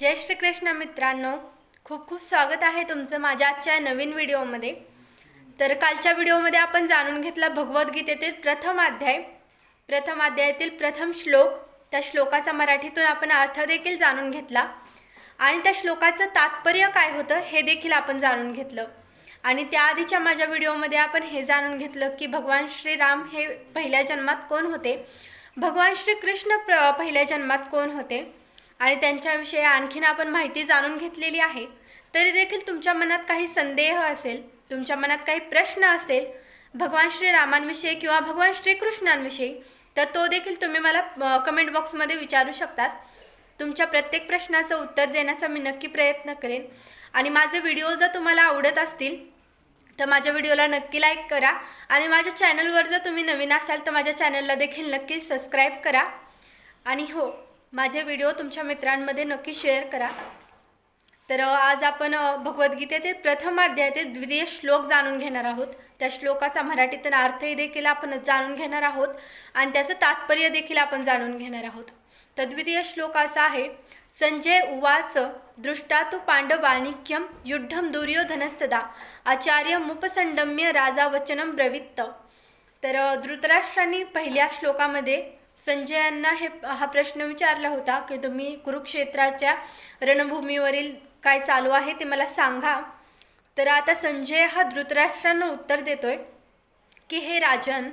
जय श्रीकृष्ण मित्रांनो. खूप खूप स्वागत आहे तुमचं माझ्या आजच्या नवीन व्हिडिओमध्ये. तर कालच्या व्हिडिओमध्ये आपण जाणून घेतला भगवद्गीतेतील प्रथम अध्याय. प्रथम अध्यायातील प्रथम श्लोक. त्या श्लोकाचा मराठीतून आपण अर्थ देखील जाणून घेतला. आणि त्या श्लोकाचं तात्पर्य काय होतं हे देखील आपण जाणून घेतलं. आणि त्याआधीच्या माझ्या व्हिडिओमध्ये आपण हे जाणून घेतलं की भगवान श्रीराम हे पहिल्या जन्मात कोण होते? भगवान श्रीकृष्ण प्र पहिल्या जन्मात कोण होते? आणि त्यांच्याविषयी आणखीन आपण माहिती जाणून घेतलेली आहे. तरी देखील तुमच्या मनात काही संदेह असेल तुमच्या मनात काही प्रश्न असेल भगवान श्रीरामांविषयी किंवा भगवान श्रीकृष्णांविषयी तर तो देखील तुम्ही मला कमेंट बॉक्समध्ये विचारू शकतात. तुमच्या प्रत्येक प्रश्नाचं उत्तर देण्याचा मी नक्की प्रयत्न करेन. आणि माझे व्हिडिओ जर तुम्हाला आवडत असतील तर माझ्या व्हिडिओला नक्की लाईक करा. आणि माझ्या चॅनलवर जर तुम्ही नवीन असाल तर माझ्या चॅनलला देखील नक्की सबस्क्राईब करा. आणि हो माझे व्हिडिओ तुमच्या मित्रांमध्ये नक्की शेअर करा. तर आज आपण भगवद्गीतेतील प्रथम अध्यायातील द्वितीय श्लोक जाणून घेणार आहोत. त्या श्लोकाचा मराठीतून अर्थही देखील आपण जाणून घेणार आहोत आणि त्याचं तात्पर्य देखील आपण जाणून घेणार आहोत. तर द्वितीय श्लोक असा आहे संजय उवाच दृष्टा तु पांडवाणिक्यम युद्धम दुर्योधनस्तदा आचार्य मुपसंडम्य राजा वचनम ब्रवित्त. तर धृतराष्ट्रांनी पहिल्या श्लोकामध्ये संजयांना हे हा प्रश्न विचारला होता की तुम्ही कुरुक्षेत्राच्या रणभूमीवरील काय चालू आहे ते मला सांगा. तर आता संजय हा धृतराष्ट्रांना उत्तर देतोय की हे राजन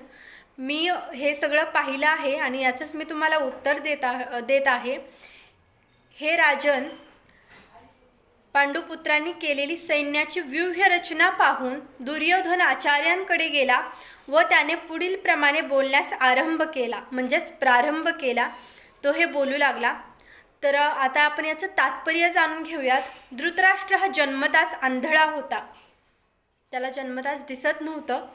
मी हे सगळं पाहिलं आहे आणि याचंच मी तुम्हाला उत्तर देत देत आहे. हे राजन पांडुपुत्रांनी केलेली सैन्याची व्यूह्य रचना पाहून दुर्योधन आचार्यांकडे गेला व त्याने पुढील प्रमाणे बोलण्यास आरंभ केला म्हणजेच प्रारंभ केला. तो हे बोलू लागला तर आता आपण याचं तात्पर्य जाणून घेऊयात. धृतराष्ट्र हा जन्मताच आंधळा होता. त्याला जन्मताच दिसत नव्हतं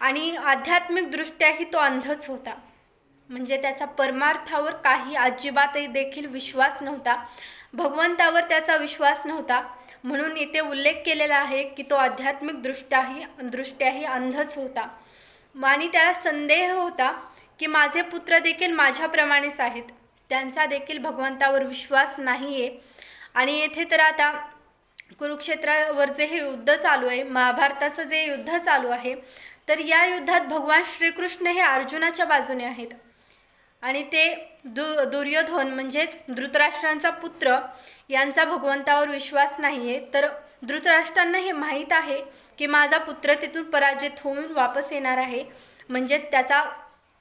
आणि आध्यात्मिकदृष्ट्याही तो अंधच होता. म्हणजे त्याचा परमार्थावर काही अजिबातही देखील विश्वास नव्हता. भगवंतावर त्याचा विश्वास नव्हता. म्हणून इथे उल्लेख केलेला आहे की तो आध्यात्मिकदृष्ट्याही दृष्ट्याही अंधच होता. आणि त्याला संदेह होता की माझे पुत्र देखील माझ्याप्रमाणेच आहेत. त्यांचा देखील भगवंतावर विश्वास नाही आहे आणि येथे तर आता कुरुक्षेत्रावर जे हे युद्ध चालू आहे. महाभारताचं जे युद्ध चालू आहे तर या युद्धात भगवान श्रीकृष्ण हे अर्जुनाच्या बाजूने आहेत. आणि ते दु दुर्योधन म्हणजेच धृतराष्ट्रांचा पुत्र यांचा भगवंतावर विश्वास नाही आहे तर धृतराष्ट्रांना हे माहीत आहे की माझा पुत्र तिथून पराजित होऊन वापस येणार आहे. म्हणजेच त्याचा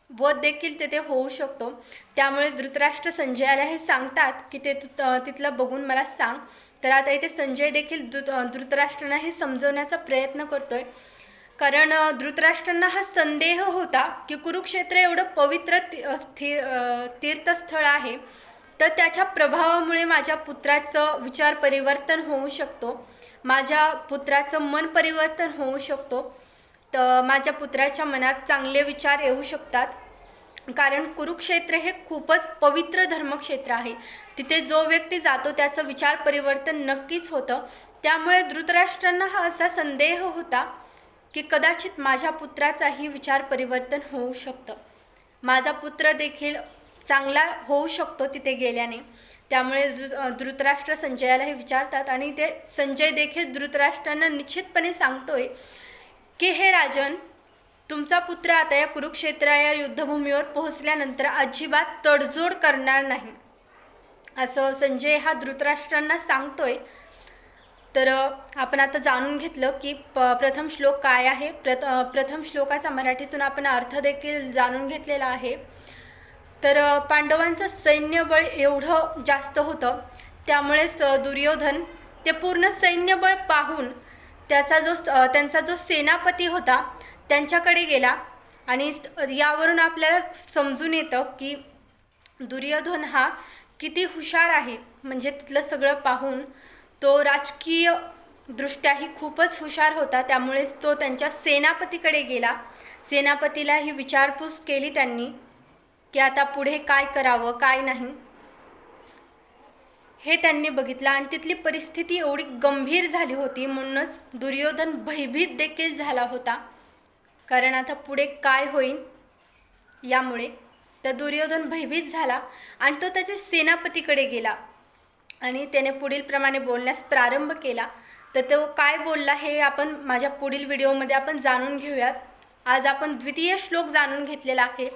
वध देखील तेथे होऊ शकतो. त्यामुळे धृतराष्ट्र संजयाला हे सांगतात की ते तू तिथलं बघून मला सांग. तर आता इथे संजय देखील धृत धृतराष्ट्रांना हे समजवण्याचा प्रयत्न करतोय. कारण धृतराष्ट्रांना हा संदेह होता की कुरुक्षेत्र एवढं पवित्र ती- तीर्थस्थळ आहे तर त्याच्या प्रभावामुळे माझ्या पुत्राचं विचार परिवर्तन होऊ शकतो माझ्या पुत्राचं मन परिवर्तन होऊ शकतो तर माझ्या पुत्राच्या मनात चांगले विचार येऊ शकतात. कारण कुरुक्षेत्र हे खूपच पवित्र धर्मक्षेत्र आहे. तिथे जो व्यक्ती जातो त्याचं विचार परिवर्तन नक्कीच होतं. त्यामुळे धृतराष्ट्रांना हा असा संदेह होता की कदाचित माझ्या पुत्राचाही विचार परिवर्तन होऊ शकतं. माझा पुत्र देखील चांगला होऊ शकतो तिथे गेल्याने. त्यामुळे धृतराष्ट्र संजयाला हे विचारतात आणि ते संजय देखील धृतराष्ट्रांना निश्चितपणे सांगतोय की हे राजन तुमचा पुत्र आता या कुरुक्षेत्र या युद्धभूमीवर पोहोचल्यानंतर अजिबात तडजोड करणार नाही. असं संजय हा धृतराष्ट्रांना सांगतोय. तर आपण आता जाणून घेतलं की प प्रथम श्लोक काय आहे? प्रथ प्रथम श्लोकाचा मराठीतून आपण अर्थ देखील जाणून घेतलेला आहे. तर पांडवांचं सैन्यबळ एवढं जास्त होतं त्यामुळेच दुर्योधन ते पूर्ण सैन्यबळ पाहून त्याचा जो स- त्यांचा जो सेनापती होता त्यांच्याकडे गेला. आणि यावरून आपल्याला समजून येतं की दुर्योधन हा किती हुशार आहे. म्हणजे तिथलं सगळं पाहून तो राजकीय दृष्ट्याही खूपच हुशार होता. त्यामुळेच तो त्यांच्या सेनापतीकडे गेला. सेनापतीला ही विचारपूस केली त्यांनी की आता पुढे काय करावं काय नाही. हे त्यांनी बघितलं आणि तिथली परिस्थिती एवढी गंभीर झाली होती म्हणूनच दुर्योधन भयभीत देखील झाला होता. कारण आता पुढे काय होईल यामुळे तर दुर्योधन भयभीत झाला आणि तो त्याच्या सेनापतीकडे गेला. आणि त्याने पुढीलप्रमाणे बोलण्यास प्रारंभ केला. तर तो काय बोलला हे आपण माझ्या पुढील व्हिडिओमध्ये आपण जाणून घेऊयात. आज आपण द्वितीय श्लोक जाणून घेतलेला आहे.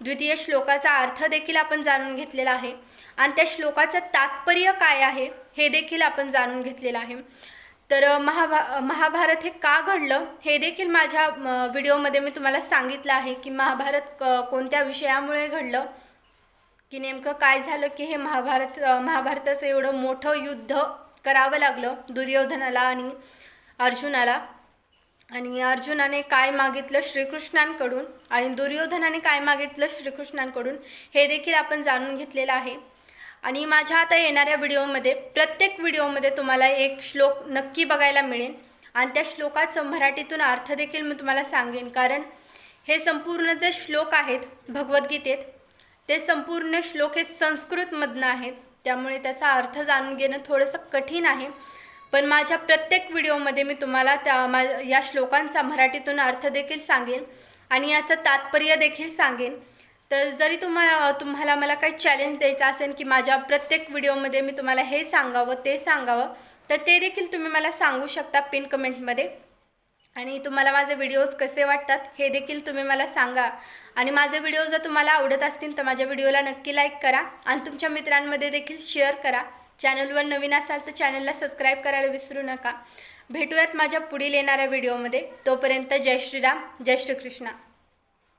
द्वितीय श्लोकाचा अर्थ देखील आपण जाणून घेतलेला आहे. आणि त्या श्लोकाचं तात्पर्य काय आहे हे देखील आपण जाणून घेतलेलं आहे. तर महाभा महाभारत हे का घडलं हे देखील माझ्या व्हिडिओमध्ये मी तुम्हाला सांगितलं आहे की महाभारत क कोणत्या विषयामुळे घडलं? की नेमकं काय झालं की हे महाभारत महाभारताचं एवढं मोठं युद्ध करावं लागलं दुर्योधनाला आणि अर्जुनाला. आणि अर्जुनाने काय मागितलं श्रीकृष्णांकडून आणि दुर्योधनाने काय मागितलं श्रीकृष्णांकडून हे देखील आपण जाणून घेतलेलं आहे. आणि माझ्या आता येणाऱ्या व्हिडिओमध्ये प्रत्येक व्हिडिओमध्ये तुम्हाला एक श्लोक नक्की बघायला मिळेल. आणि त्या श्लोकाचं मराठीतून अर्थ देखील मी तुम्हाला सांगेन. कारण हे संपूर्ण जे श्लोक आहेत भगवद्गीतेत ते संपूर्ण श्लोक हे संस्कृतमधनं आहेत. त्यामुळे त्याचा अर्थ जाणून घेणं थोडंसं कठीण आहे. पण माझ्या प्रत्येक व्हिडिओमध्ये मी तुम्हाला त्या मा या श्लोकांचा मराठीतून अर्थ देखील सांगेन आणि याचं तात्पर्य देखील सांगेन. तर जरी तुम्हा तुम्हाला मला काही चॅलेंज द्यायचं असेल की माझ्या प्रत्येक व्हिडिओमध्ये मी तुम्हाला हे सांगावं ते सांगावं तर ते देखील तुम्ही मला सांगू शकता पिन कमेंटमध्ये. आणि तुम्हाला माझे व्हिडिओज कसे वाटतात हे देखील तुम्ही मला सांगा. आणि माझे व्हिडिओ जर तुम्हाला आवडत असतील तर माझ्या व्हिडिओला नक्की लाईक करा आणि तुमच्या मित्रांमध्ये देखील शेअर करा. चॅनलवर नवीन असाल तर चॅनलला सबस्क्राईब करायला विसरू नका. भेटूयात माझ्या पुढील येणाऱ्या व्हिडिओमध्ये तोपर्यंत जय श्रीराम जय श्रीकृष्णा.